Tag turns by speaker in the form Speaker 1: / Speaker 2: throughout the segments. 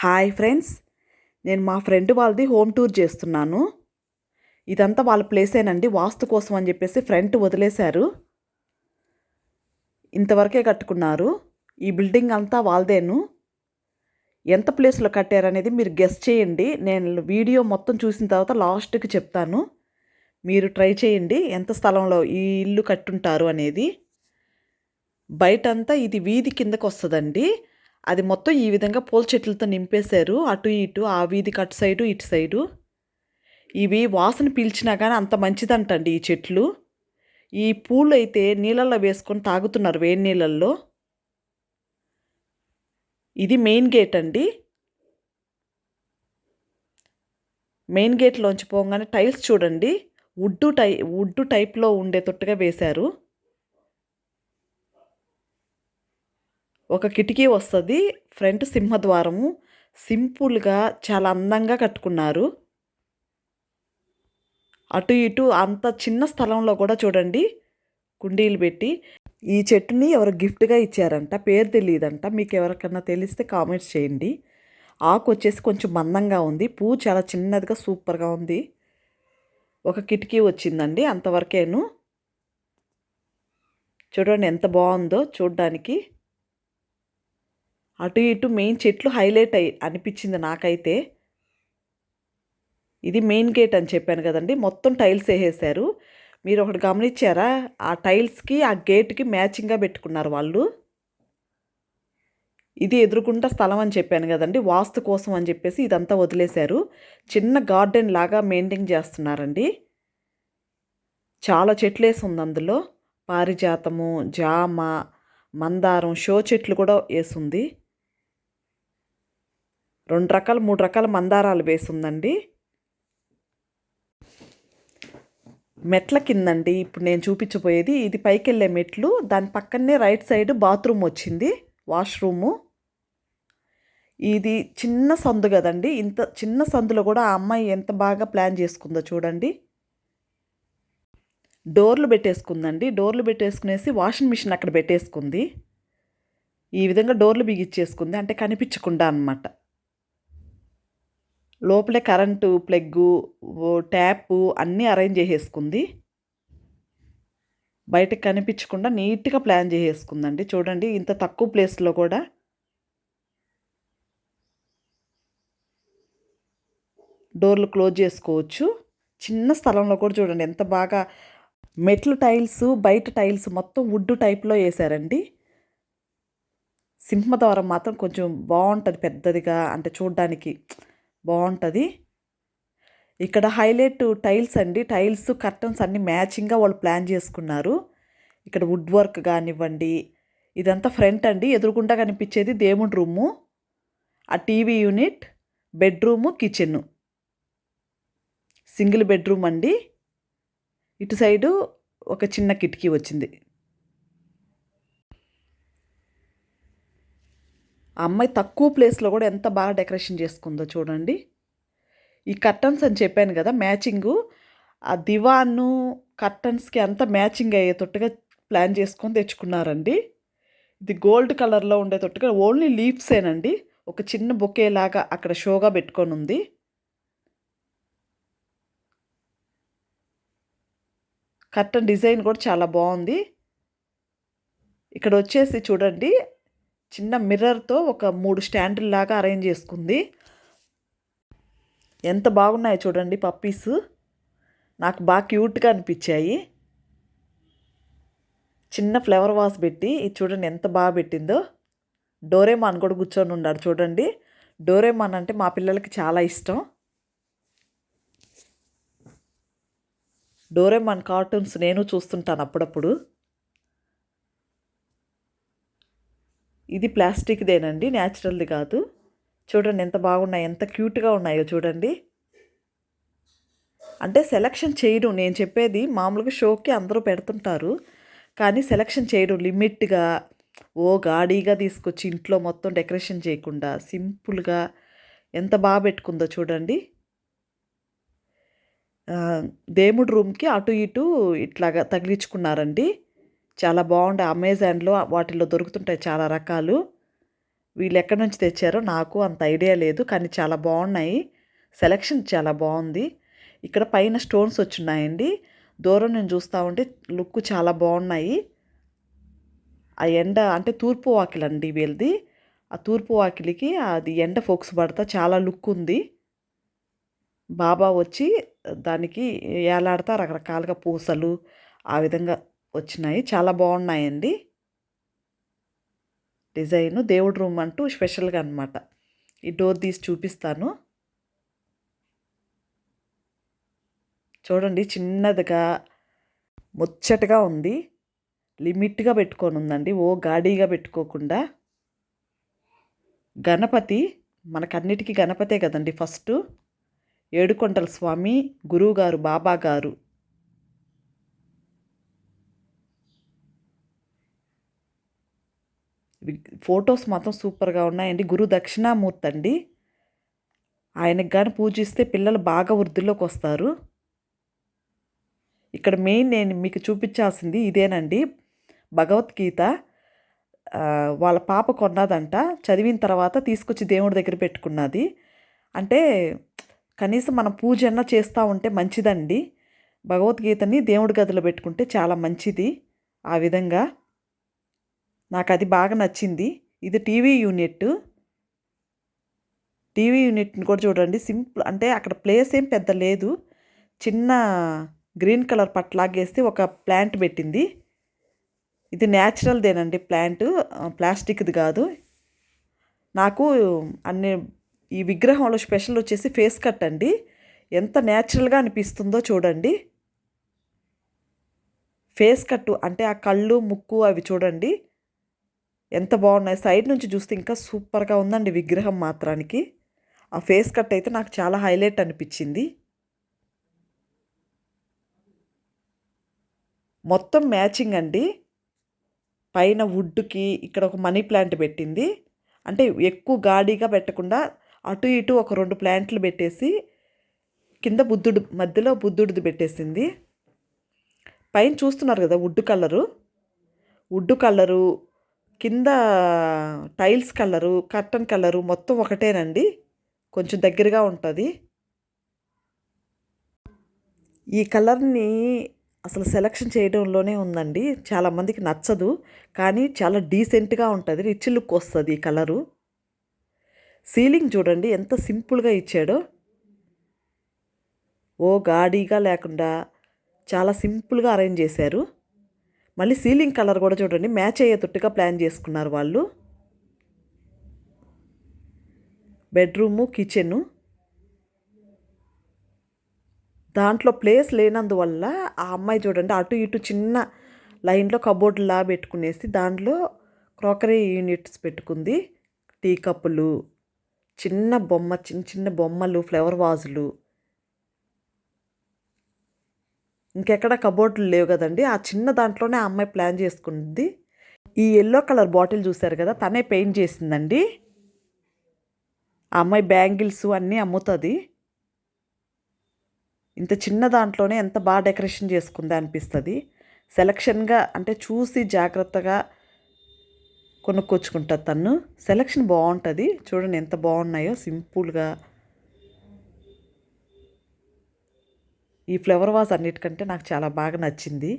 Speaker 1: Hi friends. నేను మా friend వాళ్ళది హోమ్ టూర్ చేస్తున్నాను. ఇదంతా వాళ్ళ ప్లేసేనండి వాస్తు కోసం అని చెప్పేసి ఫ్రంట్ వదిలేశారు. ఇంతవరకే కట్టుకున్నారు. ఈ బిల్డింగ్ అంతా వాళ్ళదేను. ఎంత ప్లేస్లో కట్టారనేది మీరు గెస్ట్ చేయండి. నేను వీడియో మొత్తం చూసిన తర్వాత లాస్ట్కి చెప్తాను. మీరు ట్రై చేయండి. ఎంత స్థలంలో ఈ ఇల్లు కట్టుంటారు అనేది. బయటంతా ఇది వీధి కిందకు వస్తుందండి అది మొత్తం ఈ విధంగా పూల చెట్లతో నింపేశారు. అటు ఇటు ఆ వీధికి అటు సైడు ఇటు సైడు. ఇవి వాసన పీల్చినా కానీ అంత మంచిదంటండి ఈ చెట్లు. ఈ పూలు అయితే నీళ్ళల్లో వేసుకొని తాగుతున్నారు వేడి నీళ్ళల్లో. ఇది మెయిన్ గేట్ అండి. మెయిన్ గేట్లోంచి పోగానే టైల్స్ చూడండి. వుడ్డు టై వుడ్డు టైప్లో ఉండేటట్టుగా వేశారు. ఒక కిటికీ వస్తుంది ఫ్రంట్ సింహద్వారము. సింపుల్గా చాలా అందంగా కట్టుకున్నారు. అటు ఇటు అంత చిన్న స్థలంలో కూడా చూడండి కుండీలు పెట్టి. ఈ చెట్టుని ఎవరు గిఫ్ట్గా ఇచ్చారంట? పేరు తెలియదంట మీకు ఎవరికన్నా తెలిస్తే కామెంట్స్ చేయండి. ఆకు వచ్చేసి కొంచెం మందంగా ఉంది. పువ్వు చాలా చిన్నదిగా సూపర్గా ఉంది. ఒక కిటికీ వచ్చిందండి అంతవరకేను. చూడండి ఎంత బాగుందో చూడ్డానికి. అటు ఇటు మెయిన్ చెట్లు హైలైట్ అయి అనిపించింది నాకైతే. ఇది మెయిన్ గేట్ అని చెప్పాను కదండి. మొత్తం టైల్స్ వేసేసారు. మీరు ఒకటి గమనించారా? ఆ టైల్స్కి ఆ గేట్కి మ్యాచింగ్గా పెట్టుకున్నారు వాళ్ళు. ఇది ఎదురుకుంటా స్థలం అని చెప్పాను కదండి. వాస్తు కోసం అని చెప్పేసి ఇదంతా వదిలేశారు. చిన్న గార్డెన్ లాగా మెయింటైన్ చేస్తున్నారండి. చాలా చెట్లు వేసి ఉంది అందులో. పారిజాతము జామ మందారం షో చెట్లు కూడా వేసుంది రెండు రకాల మూడు రకాల మందారాలు వేసిందండి మెట్ల కిందండి ఇప్పుడు నేను చూపించబోయేది. ఇది పైకి వెళ్ళే మెట్లు దాని పక్కనే రైట్ సైడ్ బాత్రూమ్ వచ్చింది వాష్రూము. ఇది చిన్న సందు కదండి ఇంత చిన్న సందులో కూడా ఆ అమ్మాయి ఎంత బాగా ప్లాన్ చేసుకుందో చూడండి. డోర్లు పెట్టేసుకుందండి డోర్లు పెట్టేసుకునేసి వాషింగ్ మిషన్ అక్కడ పెట్టేసుకుంది. ఈ విధంగా డోర్లు బిగిచ్చేసుకుంది అంటే కనిపించకుండా అనమాట లోపలే కరెంటు ప్లగ్గు ట్యాపు అన్నీ అరేంజ్ చేసేసుకుంది. బయటకు కనిపించకుండా నీట్గా ప్లాన్ చేసేసుకుందండి. చూడండి ఇంత తక్కువ ప్లేస్లో కూడా. డోర్లు క్లోజ్ చేసుకోవచ్చు. చిన్న స్థలంలో కూడా చూడండి ఎంత బాగా మెట్లు టైల్స్ బయట టైల్స్ మొత్తం వుడ్ టైప్లో వేసారండి. సింహద్వారం మాత్రం కొంచెం బాగుంటుంది పెద్దదిగా అంటే చూడడానికి బాగుంటుంది. ఇక్కడ హైలైట్ టైల్స్ అండి. టైల్స్ కర్టన్స్ అన్నీ మ్యాచింగ్గా వాళ్ళు ప్లాన్ చేసుకున్నారు. ఇక్కడ వుడ్ వర్క్ కానివ్వండి ఇదంతా ఫ్రంట్ అండి. ఎదురుకుండా కనిపించేది దేవుడి రూము ఆ TV unit bedroom kitchen. Single bedroom అండి. ఇటు సైడు ఒక చిన్న కిటికీ వచ్చింది. ఆ అమ్మాయి తక్కువ ప్లేస్లో కూడా ఎంత బాగా డెకరేషన్ చేసుకుందో చూడండి. ఈ కర్టన్స్ అని చెప్పాను కదా మ్యాచింగు. ఆ దివాను కర్టన్స్కి అంతా మ్యాచింగ్ అయ్యేటట్టుగా ప్లాన్ చేసుకొని తెచ్చుకున్నారండి. ఇది గోల్డ్ కలర్లో ఉండేటట్టుగా ఓన్లీ లీవ్సేనండి. ఒక చిన్న బొకే లాగా అక్కడ షోగా పెట్టుకొని ఉంది. కర్టన్ డిజైన్ కూడా చాలా బాగుంది. ఇక్కడ వచ్చేసి చూడండి చిన్న మిర్రర్తో ఒక మూడు స్టాండ్లాగా అరేంజ్ చేసుకుంది. ఎంత బాగున్నాయో చూడండి పప్పీస్. నాకు బాగా క్యూట్గా అనిపించాయి. చిన్న ఫ్లవర్ వాస్ పెట్టి ఇది చూడండి ఎంత బాగా పెట్టిందో. డోరేమాన్ కూడా కూర్చొని ఉన్నాడు చూడండి. డోరేమాన్ అంటే మా పిల్లలకి చాలా ఇష్టం. డోరేమాన్ కార్టూన్స్ నేను చూస్తుంటాను అప్పుడప్పుడు. ఇది ప్లాస్టిక్దేనండి న్యాచురల్ది కాదు. చూడండి ఎంత బాగున్నాయి ఎంత క్యూట్గా ఉన్నాయో చూడండి. అంటే సెలక్షన్ చేయడం నేను చెప్పేది మామూలుగా షోకి అందరూ పెడుతుంటారు. కానీ సెలక్షన్ చేయడం లిమిట్గా ఓ గాడీగా తీసుకొచ్చి ఇంట్లో మొత్తం డెకరేషన్ చేయకుండా సింపుల్గా ఎంత బాగా పెట్టుకుందో చూడండి. దేవుడి రూమ్కి అటు ఇటు ఇట్లాగా తగిలించుకున్నారండి. చాలా బాగుండే అమెజాన్లో వాటిల్లో దొరుకుతుంటాయి చాలా రకాలు. వీళ్ళు ఎక్కడి నుంచి తెచ్చారో నాకు అంత ఐడియా లేదు కానీ చాలా బాగున్నాయి. సెలెక్షన్ చాలా బాగుంది. ఇక్కడ పైన స్టోన్స్ వచ్చున్నాయండి. దూరం నేను చూస్తూ ఉంటే లుక్ చాలా బాగున్నాయి. ఆ ఎండ అంటే తూర్పు వాకిలండి వీళ్ళది. ఆ తూర్పు వాకిలికి అది ఎండ ఫోక్స్ పడతా చాలా లుక్ ఉంది. బాబా వచ్చి దానికి ఏలాడతా రకరకాలుగా పూసలు ఆ విధంగా వచ్చినాయి. చాలా బాగున్నాయండి. డిజైన్ దేవుడి రూమ్ అంటూ స్పెషల్గా అనమాట ఈ డోర్ తీసి చూపిస్తాను. చూడండి చిన్నదిగా ముచ్చటగా ఉంది. లిమిట్గా పెట్టుకొని ఉందండి ఓ గాడీగా పెట్టుకోకుండా. గణపతి మనకన్నిటికీ గణపతే కదండి ఫస్ట్. ఏడుకొండల స్వామి గురువుగారు బాబా ఫొటోస్ మాత్రం సూపర్గా ఉన్నాయండి గురు దక్షిణామూర్తి అండి. ఆయనకు కానీ పూజిస్తే పిల్లలు బాగా వృద్ధిలోకి వస్తారు. ఇక్కడ మెయిన్ నేను మీకు చూపించాల్సింది ఇదేనండి. భగవద్గీత. వాళ్ళ పాప కొన్నదంట. చదివిన తర్వాత తీసుకొచ్చి దేవుడి దగ్గర పెట్టుకున్నది. అంటే కనీసం మనం పూజ అన్న చేస్తూ ఉంటే మంచిదండి. భగవద్గీతని దేవుడి గదిలో పెట్టుకుంటే చాలా మంచిది ఆ విధంగా. నాకు అది బాగా నచ్చింది. ఇది టీవీ యూనిట్. టీవీ యూనిట్ని కూడా చూడండి. సింపుల్ అంటే అక్కడ ప్లేస్ ఏం పెద్ద లేదు. చిన్న గ్రీన్ కలర్ పట్లాగేసి ఒక ప్లాంట్ పెట్టింది. ఇది న్యాచురల్దేనండి ప్లాంట్. ప్లాస్టిక్ది కాదు. నాకు అన్ని ఈ విగ్రహంలో స్పెషల్ వచ్చేసి ఫేస్ కట్ అండి. ఎంత న్యాచురల్గా అనిపిస్తుందో చూడండి. ఫేస్ కట్టు అంటే ఆ కళ్ళు ముక్కు అవి చూడండి. ఎంత బాగున్నాయి. సైడ్ నుంచి చూస్తే ఇంకా సూపర్గా ఉందండి విగ్రహం మాత్రానికి. ఆ ఫేస్ కట్ అయితే నాకు చాలా హైలైట్ అనిపించింది. మొత్తం మ్యాచింగ్ అండి. పైన వుడ్కి ఇక్కడ ఒక మనీ ప్లాంట్ పెట్టింది. అంటే ఎక్కువ గాడిగా పెట్టకుండా అటు ఇటు ఒక రెండు ప్లాంట్లు పెట్టేసి కింద బుద్ధుడు మధ్యలో బుద్ధుడిది పెట్టేసింది. పైన చూస్తున్నారు కదా వుడ్ కలరు. వుడ్ కలరు కింద టైల్స్ కలరు కర్టన్ కలరు మొత్తం ఒకటేనండి. కొంచెం దగ్గరగా ఉంటుంది. ఈ కలర్ని అసలు సెలక్షన్ చేయడంలోనే ఉందండి. చాలామందికి నచ్చదు కానీ చాలా డీసెంట్గా ఉంటుంది. రిచ్ లుక్ వస్తుంది ఈ కలరు. సీలింగ్ చూడండి ఎంత సింపుల్గా ఇచ్చాడో. ఓ గాడీగా లేకుండా చాలా సింపుల్గా అరేంజ్ చేశారు. మళ్ళీ సీలింగ్ కలర్ కూడా చూడండి. మ్యాచ్ అయ్యేటట్టుగా ప్లాన్ చేసుకున్నారు వాళ్ళు. Bedroom kitchen. దాంట్లో ప్లేస్ లేనందువల్ల ఆ అమ్మాయి చూడండి అటు ఇటు చిన్న లైన్లో కబోర్డ్లా పెట్టుకునేసి దాంట్లో క్రోకరీ యూనిట్స్ పెట్టుకుంది. టీ కప్పులు చిన్న బొమ్మ చిన్న చిన్న బొమ్మలు ఫ్లవర్ వాజులు. ఇంకెక్కడ కబోర్డులు లేవు కదండి. ఆ చిన్న దాంట్లోనే ఆ అమ్మాయి ప్లాన్ చేసుకుంది. ఈ ఎల్లో కలర్ బాటిల్ చూశారు కదా తనే పెయింట్ చేసిందండి. ఆ అమ్మాయి బ్యాంగిల్స్ అన్నీ అమ్ముతుంది. ఇంత చిన్న దాంట్లోనే ఎంత బాగా డెకరేషన్ చేసుకుంది అనిపిస్తుంది. సెలక్షన్గా అంటే చూసి జాగ్రత్తగా కొనుక్కొచ్చుకుంటుంది తను. సెలక్షన్ బాగుంటుంది. చూడండి ఎంత బాగున్నాయో సింపుల్గా. ఈ ఫ్లవర్ వాజ్ అన్నిటికంటే నాకు చాలా బాగా నచ్చింది.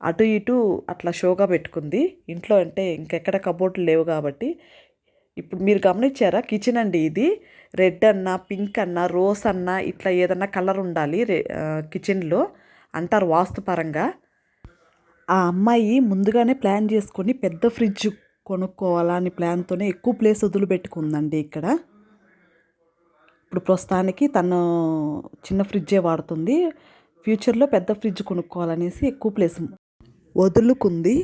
Speaker 1: అటు ఇటు అట్లా షోగా పెట్టుకుంది. ఇంట్లో అంటే ఇంకెక్కడ కబోర్డులు లేవు కాబట్టి. ఇప్పుడు మీరు గమనించారా? కిచెన్ అండి ఇది. రెడ్ అన్నా పింక్ అన్నా రోస్ అన్నా ఇట్లా ఏదన్నా కలర్ ఉండాలి కిచెన్లో అంటారు వాస్తుపరంగా ఆ అమ్మాయి ముందుగానే ప్లాన్ చేసుకొని పెద్ద ఫ్రిడ్జ్ కొనుక్కోవాలని ప్లాన్తోనే ఎక్కువ ప్లేస్ వదిలిపెట్టుకుందండి ఇక్కడ. ఇప్పుడు ప్రస్తుతానికి తను చిన్న ఫ్రిడ్జే వాడుతుంది. ఫ్యూచర్లో పెద్ద ఫ్రిడ్జ్ కొనుక్కోవాలనేసి ఎక్కువ ప్లేస్ వదులుకుంది.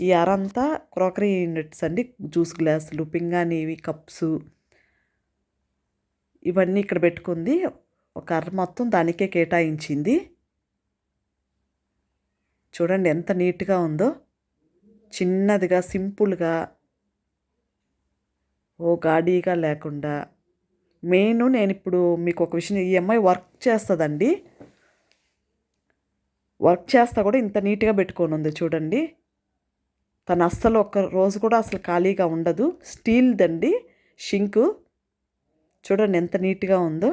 Speaker 1: ఈ అరంతా క్రోకరీ యూనిట్స్ అండి. జ్యూస్ గ్లాసులు పింగాణివి కప్స్ ఇవన్నీ ఇక్కడ పెట్టుకుంది. ఒక అర మొత్తం దానికే కేటాయించింది. చూడండి ఎంత నీట్గా ఉందో. చిన్నదిగా సింపుల్గా ఓ గాడీగా లేకుండా మెయిన్ నేను ఇప్పుడు మీకు ఒక విషయం ఈ అమ్మాయి వర్క్ చేస్తుందండి. వర్క్ చేస్తా కూడా ఇంత నీట్గా పెట్టుకొని ఉంది చూడండి. తను అస్సలు ఒక్క రోజు కూడా అసలు ఖాళీగా ఉండదు. స్టీల్దండి షింకు. చూడండి ఎంత నీట్గా ఉందో.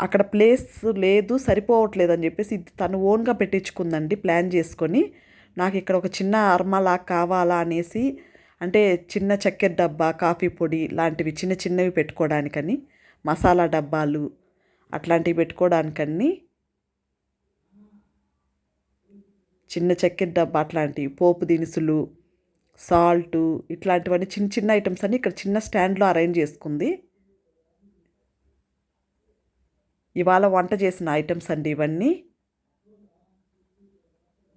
Speaker 1: అక్కడ ప్లేస్ లేదు సరిపోవట్లేదు అని చెప్పేసి ఇది తను ఓన్గా పెట్టించుకుందండి ప్లాన్ చేసుకొని. నాకు ఇక్కడ ఒక చిన్న అర్మలా కావాలా అనేసి అంటే చిన్న చక్కెర డబ్బా కాఫీ పొడి లాంటివి చిన్న చిన్నవి పెట్టుకోవడానికని మసాలా డబ్బాలు అట్లాంటివి పెట్టుకోవడానికని చిన్న చక్కెర డబ్బా అట్లాంటివి పోపు దినుసులు సాల్టు ఇట్లాంటివన్నీ చిన్న చిన్న ఐటమ్స్ అన్నీ ఇక్కడ చిన్న స్టాండ్లో అరేంజ్ చేసుకుంది. ఇవాళ వంట చేసిన ఐటమ్స్ అండి ఇవన్నీ.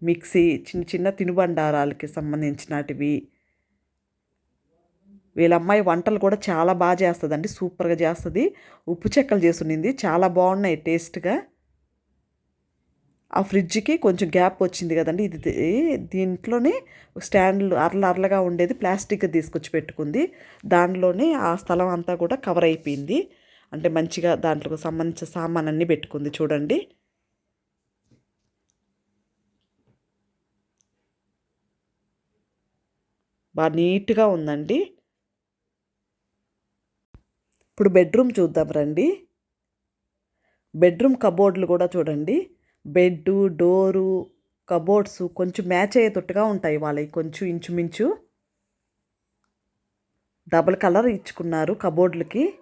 Speaker 1: మిక్సీ చిన్న చిన్న తినుబండారాలకి సంబంధించినటివి వీళ్ళ అమ్మాయి వంటలు కూడా చాలా బాగా చేస్తుందండి. సూపర్గా చేస్తుంది. ఉప్పు చెక్కలు చేసునింది. చాలా బాగున్నాయి టేస్ట్గా. ఆ ఫ్రిడ్జ్కి కొంచెం గ్యాప్ వచ్చింది కదండి. ఇది దీంట్లోనే స్టాండ్లు అరల అరలగా ఉండేది ప్లాస్టిక్ తీసుకొచ్చి పెట్టుకుంది. దానిలోనే ఆ స్థలం అంతా కూడా కవర్ అయిపోయింది. అంటే మంచిగా దాంట్లోకి సంబంధించిన సామాన్ అన్నీ పెట్టుకుంది చూడండి. బాగా నీట్గా ఉందండి. ఇప్పుడు బెడ్రూమ్ చూద్దాం రండి. బెడ్రూమ్ కబోర్డ్లు కూడా చూడండి. బెడ్డు డోరు కబోర్డ్స్ కొంచెం మ్యాచ్ అయ్యేటట్టుగా ఉంటాయి వాళ్ళవి కొంచెం ఇంచుమించు. డబల్ కలర్ ఇచ్చుకున్నారు కబోర్డ్లకి.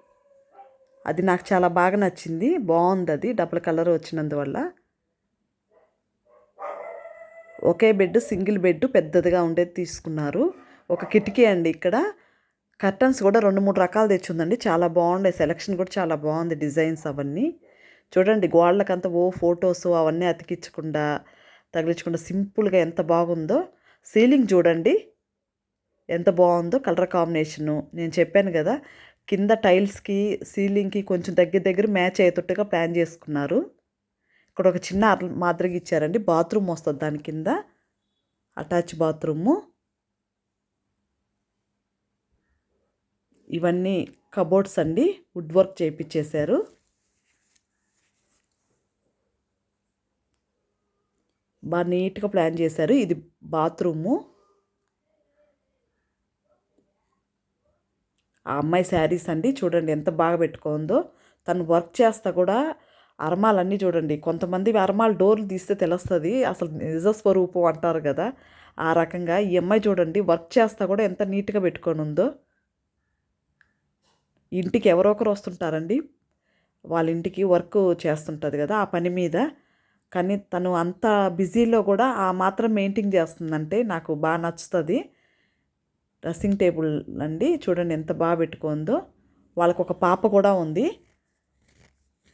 Speaker 1: అది నాకు చాలా బాగా నచ్చింది. బాగుంది అది డబుల్ కలర్ వచ్చినందువల్ల. ఒకే బెడ్ సింగిల్ బెడ్ పెద్దదిగా ఉండేది తీసుకున్నారు. ఒక కిటికీ అండి ఇక్కడ. కర్టన్స్ కూడా రెండు మూడు రకాలు తెచ్చిందండి. చాలా బాగుండే సెలక్షన్ కూడా చాలా బాగుంది డిజైన్స్ అవన్నీ. చూడండి గోడలకంతా ఓ ఫొటోస్ అవన్నీ అతికించకుండా తగిలించకుండా సింపుల్గా ఎంత బాగుందో. సీలింగ్ చూడండి. ఎంత బాగుందో కలర్ కాంబినేషను. నేను చెప్పాను కదా కింద టైల్స్కి సీలింగ్కి కొంచెం దగ్గర దగ్గర మ్యాచ్ అయ్యేటట్టుగా ప్లాన్ చేసుకున్నారు. ఇక్కడ ఒక చిన్న మాదిరిగా ఇచ్చారండి. బాత్రూమ్ వస్తుంది దాని కింద. Attach bathroom. ఇవన్నీ కబోర్డ్స్ అండి. వుడ్ వర్క్ చేయించేశారు బాగా నీట్గా ప్లాన్ చేశారు. ఇది బాత్రూము. ఆ అమ్మాయి శారీస్ అండి చూడండి ఎంత బాగా పెట్టుకుందో. తను వర్క్ చేస్తా కూడా అరమాలన్నీ చూడండి. కొంతమంది అరమాలు డోర్లు తీస్తే తెలుస్తుంది. అసలు నిజ స్వరూపం అంటారు కదా. ఆ రకంగా ఈ అమ్మాయి చూడండి వర్క్ చేస్తా కూడా ఎంత నీట్గా పెట్టుకొని ఉందో ఇంటికి ఎవరో ఒకరు వస్తుంటారండి. వాళ్ళ ఇంటికి వర్క్ చేస్తుంటుంది కదా ఆ పని మీద. కానీ తను అంత బిజీలో కూడా ఆ మాత్రం మెయింటైన్ చేస్తుందంటే నాకు బాగా నచ్చుతుంది. డ్రెస్సింగ్ టేబుల్ అండి. చూడండి ఎంత బాగా పెట్టుకుందో. వాళ్ళకు ఒక పాప కూడా ఉంది.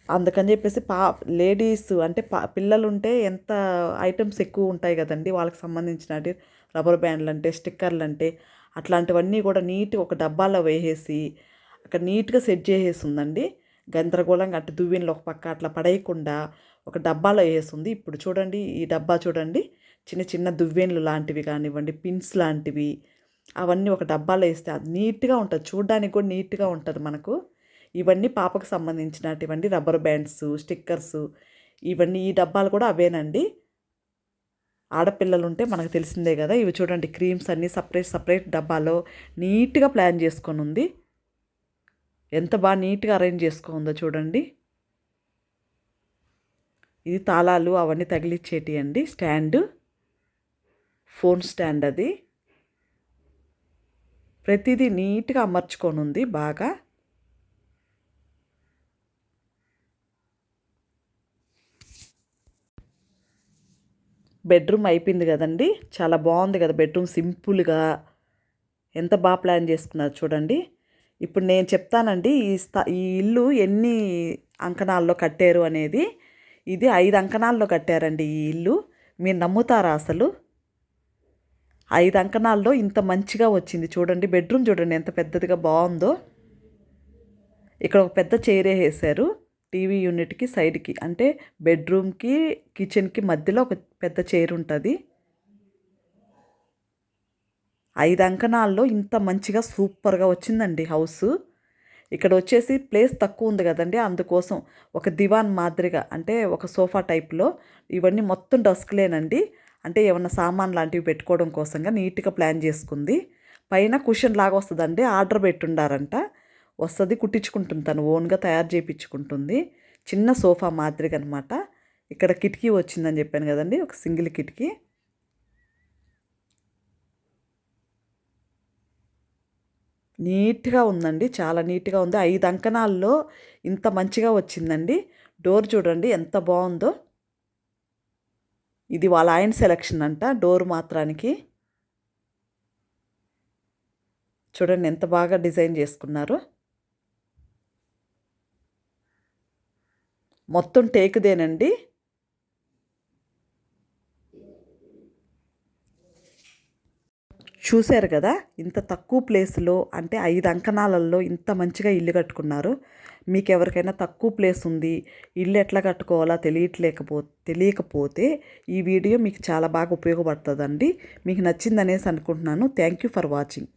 Speaker 1: అందుకని చెప్పేసి పా లేడీస్ అంటే పా పిల్లలు ఉంటే ఎంత ఐటమ్స్ ఎక్కువ ఉంటాయి కదండి. వాళ్ళకి సంబంధించిన రబ్బర్ బ్యాండ్లు అంటే స్టిక్కర్లు అంటే అట్లాంటివన్నీ కూడా నీట్గా ఒక డబ్బాలో వేసేసి అక్కడ నీట్గా సెట్ చేసేసి ఉందండి గందరగోళంగా అటు దువ్వెనలు ఒక పక్క అట్లా పడేయకుండా ఒక డబ్బాలో వేస్తుంది ఇప్పుడు చూడండి ఈ డబ్బా చూడండి. చిన్న చిన్న దువ్వెన్లు లాంటివి కానివ్వండి పిన్స్ లాంటివి అవన్నీ ఒక డబ్బాలో వేస్తే అది నీట్గా ఉంటుంది. చూడడానికి కూడా నీట్గా ఉంటుంది మనకు. ఇవన్నీ పాపకు సంబంధించినటువంటి రబ్బర్ బ్యాండ్స్ స్టిక్కర్స్ ఇవన్నీ ఈ డబ్బాలు కూడా అవేనండి. ఆడపిల్లలు ఉంటే మనకు తెలిసిందే కదా ఇవి చూడండి క్రీమ్స్ అన్నీ సపరేట్ సపరేట్ డబ్బాలో నీట్గా ప్లాన్ చేసుకొని ఉంది ఎంత బాగా నీట్గా అరేంజ్ చేసుకుందో చూడండి. ఇది తాళాలు అవన్నీ తగిలిచ్చేటి అండి. స్టాండ్. ఫోన్ స్టాండ్ అది. ప్రతిదీ నీట్గా అమర్చుకొని ఉంది బాగా. బెడ్రూమ్ అయిపోయింది కదండి. చాలా బాగుంది కదా బెడ్రూమ్ సింపుల్గా. ఎంత బాగా ప్లాన్ చేసుకున్నారు చూడండి. ఇప్పుడు నేను చెప్తానండి ఈ స్థా ఈ ఇల్లు ఎన్ని అంకణాల్లో కట్టారు అనేది. ఇది ఐదు అంకణాల్లో కట్టారండి ఈ ఇల్లు. మీరు నమ్ముతారా అసలు? ఐదు అంకణాల్లో ఇంత మంచిగా వచ్చింది. చూడండి బెడ్రూమ్ చూడండి ఎంత పెద్దదిగా బాగుందో. ఇక్కడ ఒక పెద్ద చైరే వేసారు టీవీ యూనిట్కి సైడ్కి అంటే బెడ్రూమ్కి కిచెన్కి మధ్యలో ఒక పెద్ద చైర్ ఉంటుంది ఐదు అంకణాల్లో ఇంత మంచిగా సూపర్గా వచ్చిందండి హౌస్. ఇక్కడ వచ్చేసి ప్లేస్ తక్కువ ఉంది కదండి అందుకోసం ఒక దివాన్ మాదిరిగా అంటే ఒక సోఫా టైప్లో ఇవన్నీ మొత్తం డస్క్లేనండి. అంటే ఏమన్నా సామాన్ లాంటివి పెట్టుకోవడం కోసంగా నీట్గా ప్లాన్ చేసుకుంది. పైన కుషన్ లాగా వస్తుందండి ఆర్డర్ పెట్టుండారంట. వస్తుంది కుట్టించుకుంటుంది తను ఓన్గా తయారు చేయించుకుంటుంది చిన్న సోఫా మాదిరిగా అనమాట ఇక్కడ కిటికీ వచ్చిందని చెప్పాను కదండి ఒక సింగిల్ కిటికీ. నీట్గా ఉందండి. చాలా నీట్గా ఉంది. ఐదు అంకణాల్లో ఇంత మంచిగా వచ్చిందండి. డోర్ చూడండి ఎంత బాగుందో. ఇది వాళ్ళ ఆయన సెలక్షన్ అంట. డోర్ మాత్రానికి. చూడండి ఎంత బాగా డిజైన్ చేసుకున్నారు. మొత్తం టేకుదేనండి. చూశారు కదా ఇంత తక్కువ ప్లేస్లో అంటే ఐదు అంకణాలలో ఇంత మంచిగా ఇల్లు కట్టుకున్నారు. మీకు ఎవరికైనా తక్కువ ప్లేస్ ఉంది ఇల్లు ఎట్లా కట్టుకోవాలా తెలియట్లేకపో తెలియకపోతే ఈ వీడియో మీకు చాలా బాగా ఉపయోగపడుతుందండి. మీకు నచ్చిందనేసి అనుకుంటున్నాను. Thank you for watching.